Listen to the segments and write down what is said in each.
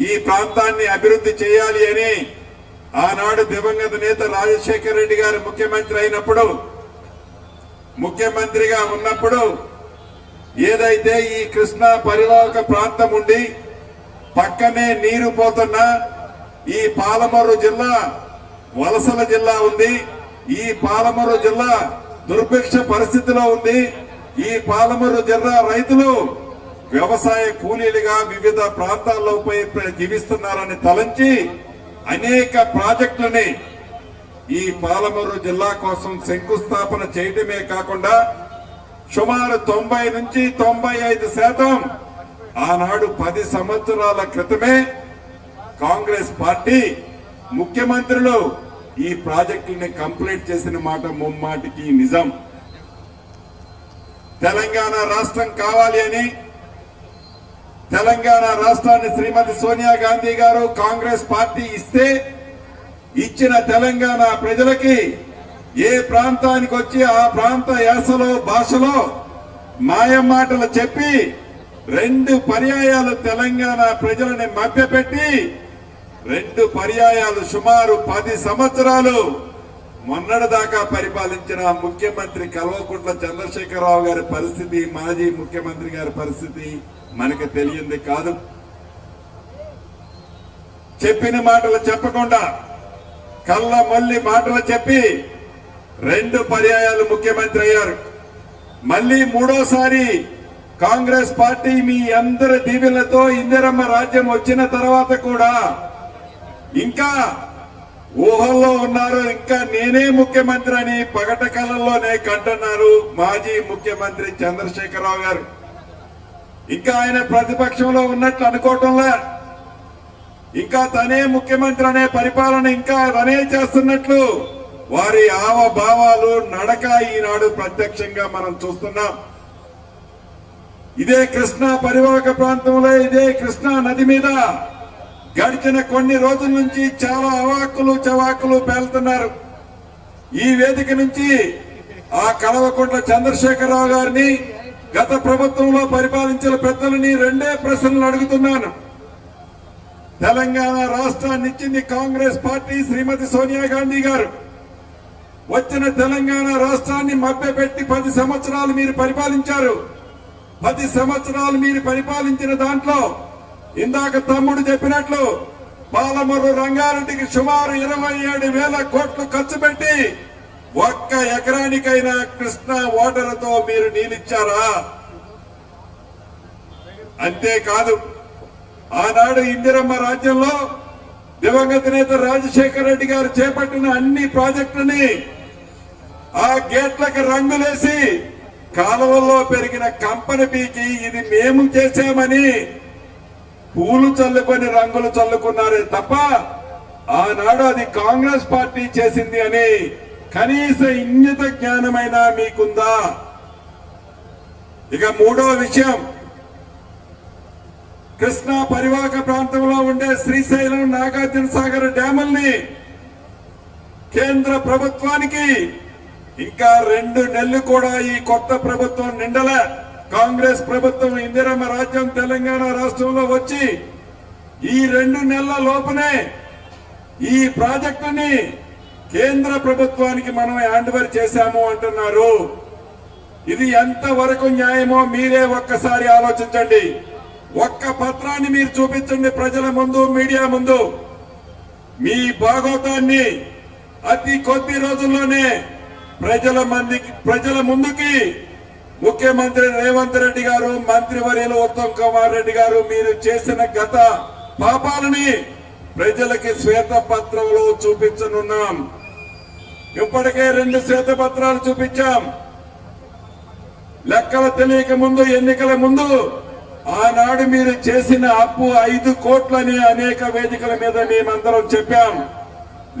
ఈ ప్రాంతాన్ని అభివృద్ధి చేయాలి అని ఆనాడు దివంగత నేత రాజశేఖర రెడ్డి గారు ముఖ్యమంత్రి అయినప్పుడు ముఖ్యమంత్రిగా ఉన్నప్పుడు ఏదైతే ఈ కృష్ణా పరివాహక ప్రాంతం ఉండి పక్కనే నీరు పోతున్న ఈ పాలమూరు జిల్లా వలసల జిల్లా ఉంది ఈ పాలమూరు జిల్లా దుర్భిక్ష పరిస్థితిలో ఉంది ఈ పాలమూరు జిల్లా రైతులు వ్యవసాయ కూలీలుగా వివిధ ప్రాంతాల్లో జీవిస్తున్నారని తలంచి అనేక ప్రాజెక్టులని ఈ పాలమూరు జిల్లా కోసం శంకుస్థాపన చేయడమే కాకుండా సుమారు తొంభై నుంచి తొంభై ఐదు శాతం ఆనాడు పది సంవత్సరాల క్రితమే కాంగ్రెస్ పార్టీ ముఖ్యమంత్రులు ఈ ప్రాజెక్టుని కంప్లీట్ చేసిన మాట ముమ్మాటికి నిజం. తెలంగాణ రాష్ట్రం కావాలి అని తెలంగాణ రాష్ట్రాన్ని శ్రీమతి సోనియా గాంధీ గారు కాంగ్రెస్ పార్టీ ఇస్తే ఇచ్చిన తెలంగాణ ప్రజలకి ఏ ప్రాంతానికి వచ్చి ఆ ప్రాంత యాసలో భాషలో మాయమాటలు చెప్పి రెండు పర్యాయాలు తెలంగాణ ప్రజలని మభ్యపెట్టి రెండు పర్యాయాలు సుమారు పది సంవత్సరాలు మొన్నటిదాకా పరిపాలించిన ముఖ్యమంత్రి కల్వకుంట్ల చంద్రశేఖరరావు గారి పరిస్థితి మాజీ ముఖ్యమంత్రి గారి పరిస్థితి మనకు తెలియంది కాదు. చెప్పిన మాటలు చెప్పకుండా కళ్ళ మళ్ళీ మాటలు చెప్పి రెండు పర్యాయాలు ముఖ్యమంత్రి అయ్యారు. మళ్ళీ మూడోసారి కాంగ్రెస్ పార్టీ మీ అందరి దీవెలతో ఇందిరమ్మ రాజ్యం వచ్చిన తర్వాత కూడా ఇంకా ఊహల్లో ఉన్నారు. ఇంకా నేనే ముఖ్యమంత్రి అని పగట కళల్లోనే కంటున్నారు మాజీ ముఖ్యమంత్రి చంద్రశేఖరరావు గారు. ఇంకా ఆయన ప్రతిపక్షంలో ఉన్నట్లు అనుకోవటంలా. ఇంకా తనే ముఖ్యమంత్రి అనే పరిపాలన ఇంకా తనే చేస్తున్నట్లు వారి ఆవభావాలు నడక ఈనాడు ప్రత్యక్షంగా మనం చూస్తున్నాం. ఇదే కృష్ణా పరివాహక ప్రాంతంలో ఇదే కృష్ణా నది మీద గడిచిన కొన్ని రోజుల నుంచి చాలా అవాక్కులు చవాకులు పేలుతున్నారు. ఈ వేదిక నుంచి ఆ కలవకుంట్ల చంద్రశేఖరరావు గారిని గత ప్రభుత్వంలో పరిపాలించిన పెద్దలని రెండే ప్రశ్నలు అడుగుతున్నాను. తెలంగాణ రాష్ట్రాన్ని ఇచ్చింది కాంగ్రెస్ పార్టీ శ్రీమతి సోనియా గాంధీ గారు. వచ్చిన తెలంగాణ రాష్ట్రాన్ని మభ్యపెట్టి పది సంవత్సరాలు మీరు పరిపాలించారు. పది సంవత్సరాలు మీరు పరిపాలించిన దాంట్లో ఇందాక తమ్ముడు చెప్పినట్లు పాలమూరు రంగారెడ్డికి సుమారు ఇరవై ఏడు వేల కోట్లు ఖర్చు పెట్టి ఒక్క ఎకరానికైనా కృష్ణా ఓటర్లతో మీరు నీళ్ళిచ్చారా అంతేకాదు ఆనాడు ఇందిరమ్మ రాజ్యంలో దివంగత నేత రాజశేఖర రెడ్డి గారు చేపట్టిన అన్ని ప్రాజెక్టుని ఆ గేట్లకు రంగులేసి కాలువల్లో పెరిగిన కంపెనీ పీకి ఇది మేము చేశామని పూలు చల్లుకొని రంగులు చల్లుకున్నారే తప్ప ఆనాడు అది కాంగ్రెస్ పార్టీ చేసింది అని కనీస ఇంగిత జ్ఞానమైనా మీకుందా? ఇక మూడో విషయం. కృష్ణా పరివాహక ప్రాంతంలో ఉండే శ్రీశైలం నాగార్జున సాగర్ డ్యాముల్ని కేంద్ర ప్రభుత్వానికి ఇంకా రెండు నెలలు కూడా ఈ కొత్త ప్రభుత్వం నిండల. కాంగ్రెస్ ప్రభుత్వం ఇందిరమ్మ రాజ్యం తెలంగాణ రాష్ట్రంలో వచ్చి ఈ రెండు నెలల లోపునే ఈ ప్రాజెక్టుని కేంద్ర ప్రభుత్వానికి మనం హ్యాండ్ఓవర్ చేశాము అంటున్నారు. ఇది ఎంత వరకు న్యాయమో మీరే ఒక్కసారి ఆలోచించండి. ఒక్క పత్రాన్ని మీరు చూపించండి ప్రజల ముందు మీడియా ముందు. మీ భాగోతాన్ని అతి కొద్ది రోజుల్లోనే ప్రజల మందికి ప్రజల ముందుకి ముఖ్యమంత్రి రేవంత్ రెడ్డి గారు మంత్రివర్యులు ఉత్తమ్ కుమార్ రెడ్డి గారు మీరు చేసిన గత పాపాలని ప్రజలకి శ్వేత పత్రంలో చూపించనున్నాం. ఇప్పటికే రెండు శ్వేత పత్రాలు చూపించాం. లెక్కలు తెలియక ముందు ఎన్నికల ముందు ఆనాడు మీరు చేసిన అప్పు ఐదు కోట్లని అనేక వేదికల మీద మేమందరం చెప్పాం.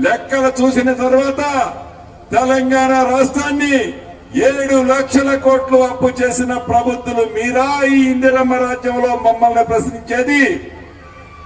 లెక్కలు చూసిన తర్వాత తెలంగాణ రాష్ట్రాన్ని ఏడు లక్షల కోట్లు అప్పు చేసిన ప్రభుత్వం మీరా ఈ ఇందిరమ్మ రాజ్యంలో మమ్మల్ని ప్రశ్నించేది?